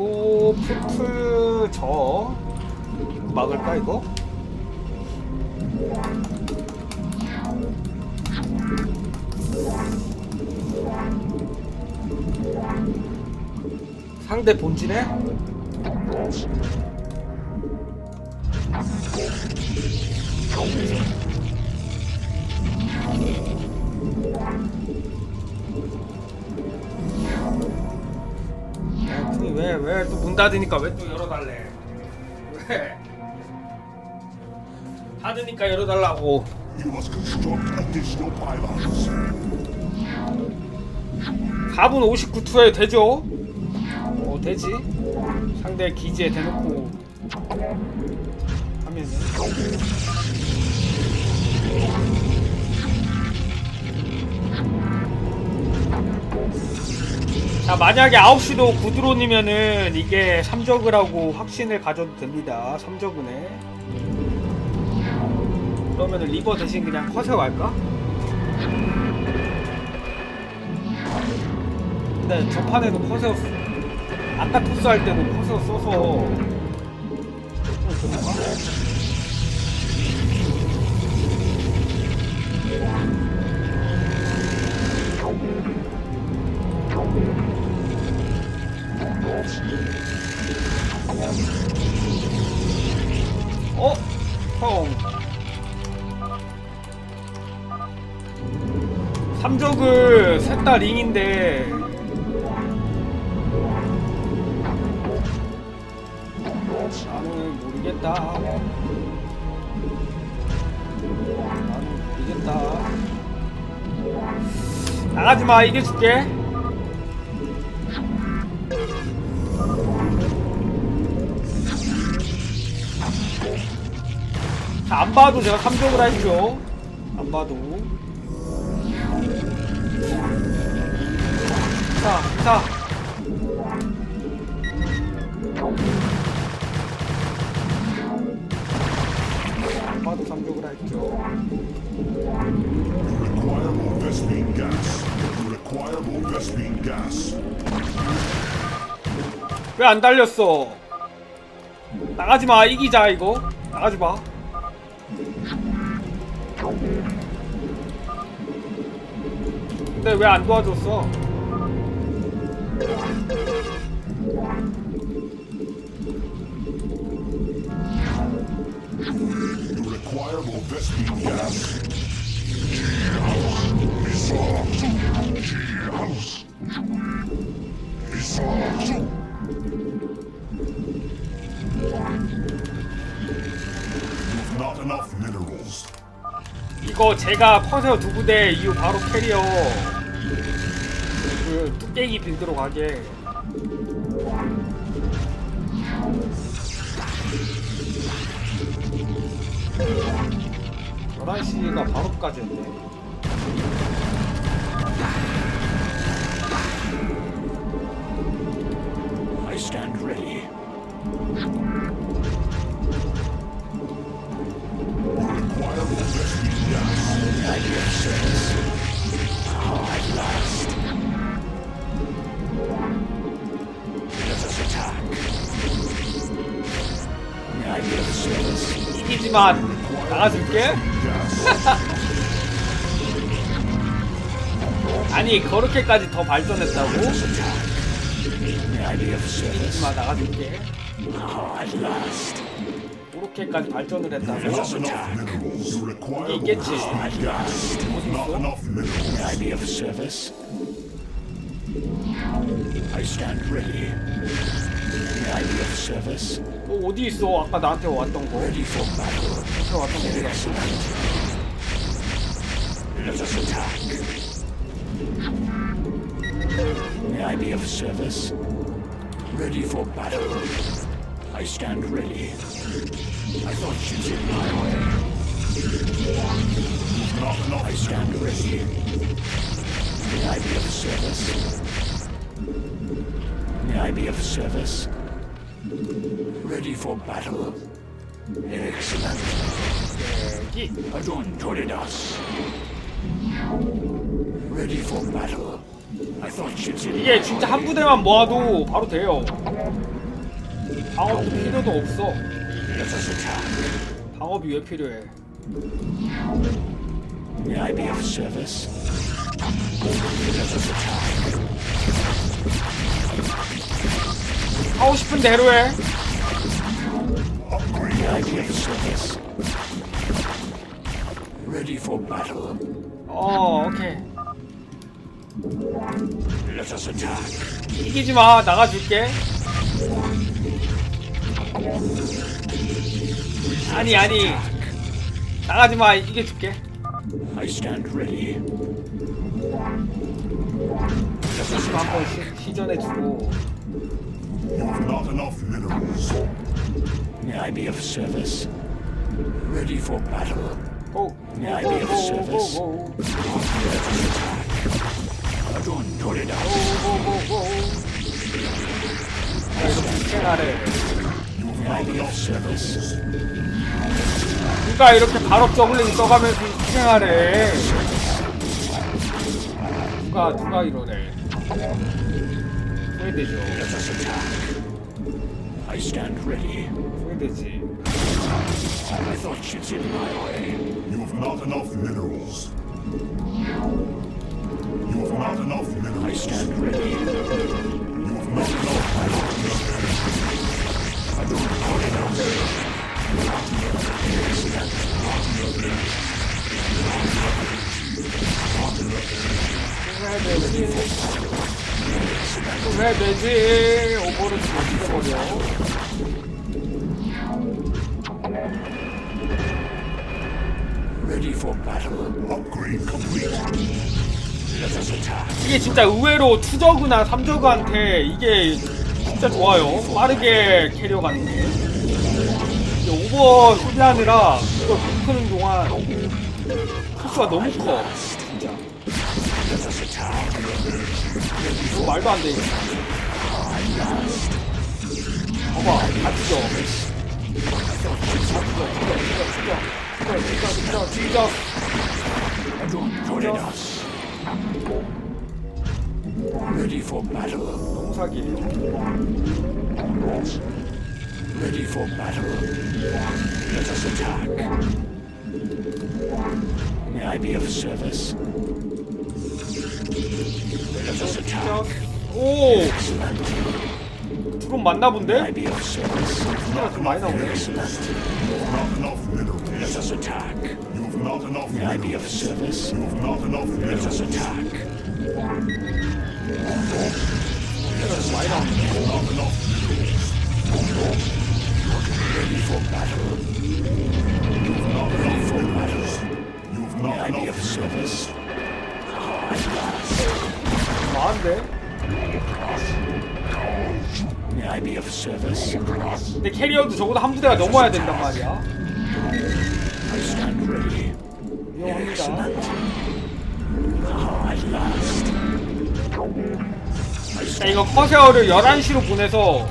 그리고 푸트 저 막을까 이거? 상대 본진에? 왜왜 또 문 닫으니까 왜 또 열어달래? 왜? 닫으니까 열어달라고. You must construct additional pylons. 4분 59투에 되죠? 어 되지? 상대 기지에 대놓고 하면은 자 만약에 9시도 구드론이면은 이게 3적을 하고 확신을 가져도 됩니다. 3적은에. 그러면은 리버 대신 그냥 커세어 갈까? 근데 저판에도 쓰- 아까 토스 할 때도 커세어 써서. 좀 어? 형 삼적을 셋 다 링인데 나는 모르겠다. 나는 모르겠다. 나가지 마, 이겨줄게. 자, 안 봐도 제가 3적을 할죠. 안 봐도. 자, 자. 안 봐도 3적을 할죠. 왜 안 달렸어? 나가지 마, 이기자, 이거. 나가지 마. 근데 왜 안 도와줬어? 이거 제가 퍼세어 두 부대 이후 바로 캐리어 그 뚝배기 빌드로 가게. 열한 시가 바로까지였네. I stand ready. 이기지만 나가줄게. 아니 그렇게까지 더 발전했다고? 이기지만 나가줄게. Oh. 그렇게까지 발전을 했다고? more 있겠지. Gas. Not enough minerals. The idea of service. I stand ready. The idea of service. 너 어디 있어? 아까 나한테 왔던 거. Ready for battle. 나한테 왔던 거 어디 갔어? Let us attack. The idea of service. Ready for battle. I stand ready. I thought you'd in my way. Not enough I stand ready. The idea of service. The idea of service. Ready for battle. Excellent. Adon Toridas. Ready for battle. I thought ships in 이게 진짜 한 부대만 모아도 바로 돼요. 방어도 필요도 없어. Let us attack. 방어비 왜 필요해? May I be of service? Let us attack. 하고 싶은 대로 해. May I be of service? Ready for battle. 어, 오케이. Let us attack. 이기지 마. 나가줄게. 아니, 아니. 나가지 마. 이겨줄게. I stand ready. 조심 한번 시- 시전해주고. You have not enough minerals. May I be of service? Ready for battle. 고! 고! May I 고! be of 고! service? 고! 고! Adon Torida. 고고고고. 자, 이렇게 희생하래. May I be of service? 누가 이렇게 발업 저글링 써가면서 희생하래. 누가, 누가 이러네. 후회되죠. I stand ready. 후회되지. I thought ships in my way. You have not enough minerals. You have not enough I minerals. stand ready. You have not enough 후회되지. 후회되지. 오버를 지금 죽여버려. Ready for battle. upgrade complete. Let us attack. 이게 진짜 의외로 투저그나 삼저그한테 이게 진짜 좋아요. 빠르게 캐리어 가는 게. 이게 오버 소비하느라 이걸 못 크는 동안 코스가 너무 커. 진짜. 이거 말도 안 돼. 이거. 봐봐, 다 찢어. 다 찢어, 찢어, 찢어, 찢어, 찢어, 찢어, 찢어, 찢어. Adon Torida. Ready for battle. 너무 사기예요. Ready for battle. Let us attack. May I be of service? Let us attack. 찢어. 오, Excellent. 드론 맞나 본데? May I be of service? 가좀 많이 나오네. Excellent. Not enough minerals. Let us attack. You have not enough May I be of minerals. service? You have not enough Let minerals. us attack. 많이 나오네. Not enough 근데 캐리어도 적어도 한 부대가 넘어야 된단 말이야. 자, 이거 커세어를 11시로 보내서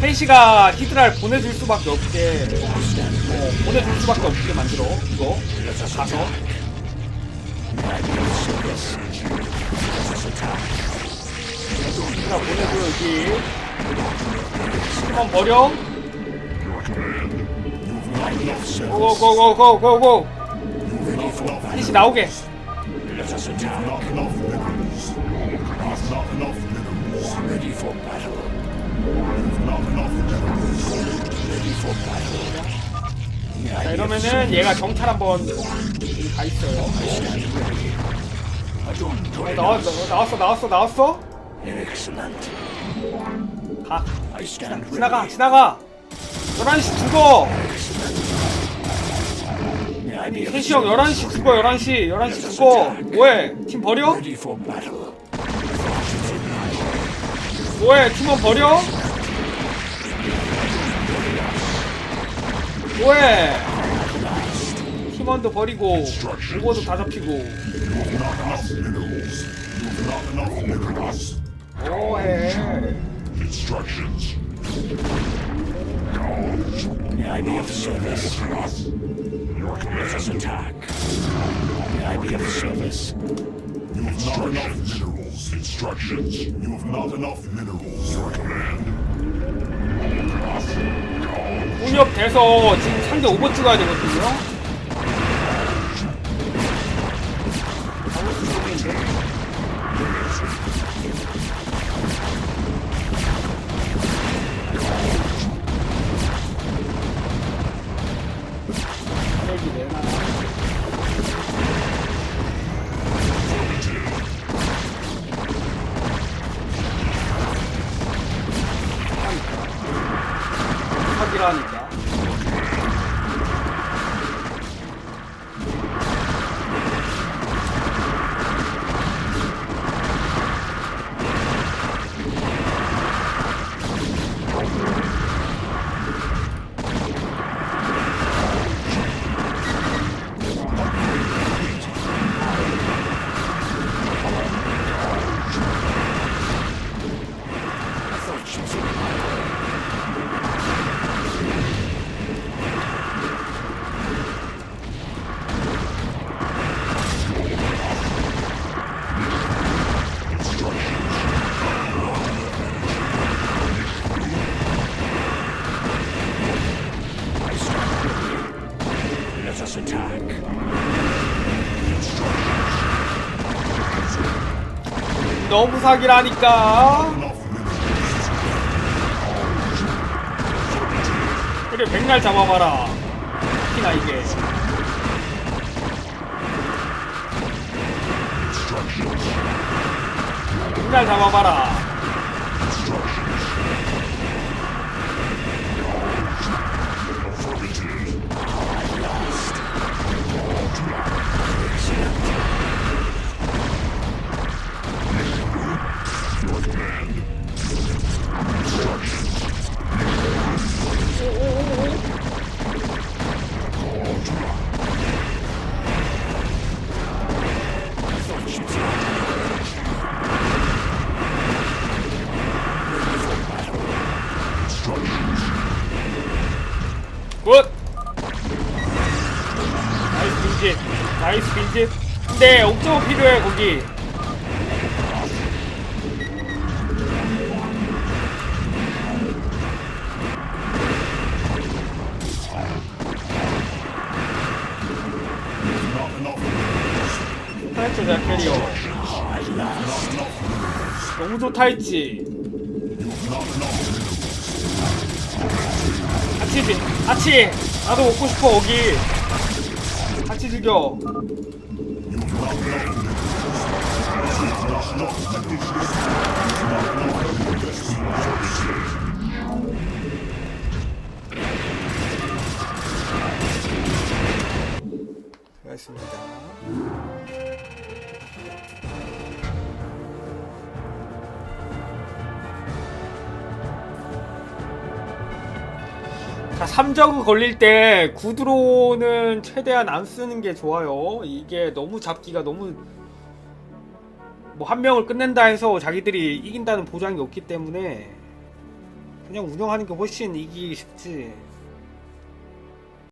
3시가 히드라를 보내줄 수밖에 없게 어, 보내줄 수밖에 없게 만들어 이거 가서. 히드라 보내줘 여기 한번 버려 May I be of service? 고고고고고고 Ready for battle. 한시 나오게 자 이러면은 얘가 정찰 한번 가 있어요 어. 나왔어 나왔어 나왔어 나왔어. 가. 지나가 지나가 11시 죽어 May I be of 세시 형 11시 죽어 11시 11시 죽어 뭐해 팀 버려? 뭐해 팀원 버려? 뭐해 팀원도 버리고 오버도 다 잡히고. 뭐해 Instructions. May I be of service? Let us attack. May I be of service? You have not enough minerals. Instructions. You have not enough minerals. Your command. 공격 돼서 지금 상대 오버 찍어야 되거든요. 너무 사기라니까. 그래 백날 잡아봐라. 특히나 이게. 백날 잡아봐라. 굿. 나이스 빈집. 나이스 빈집. 근데 옥저버 필요해 거기. 타이트 자 캐리어. 너무 좋다 했지. 같이 지- 같이. 나도 먹고 싶어 거기. 같이 즐겨. 수고하셨습니다. 자, 3저그 걸릴 때 구드론은 최대한 안 쓰는 게 좋아요. 이게 너무 잡기가 너무 뭐 한 명을 끝낸다 해서 자기들이 이긴다는 보장이 없기 때문에 그냥 운영하는 게 훨씬 이기기 쉽지.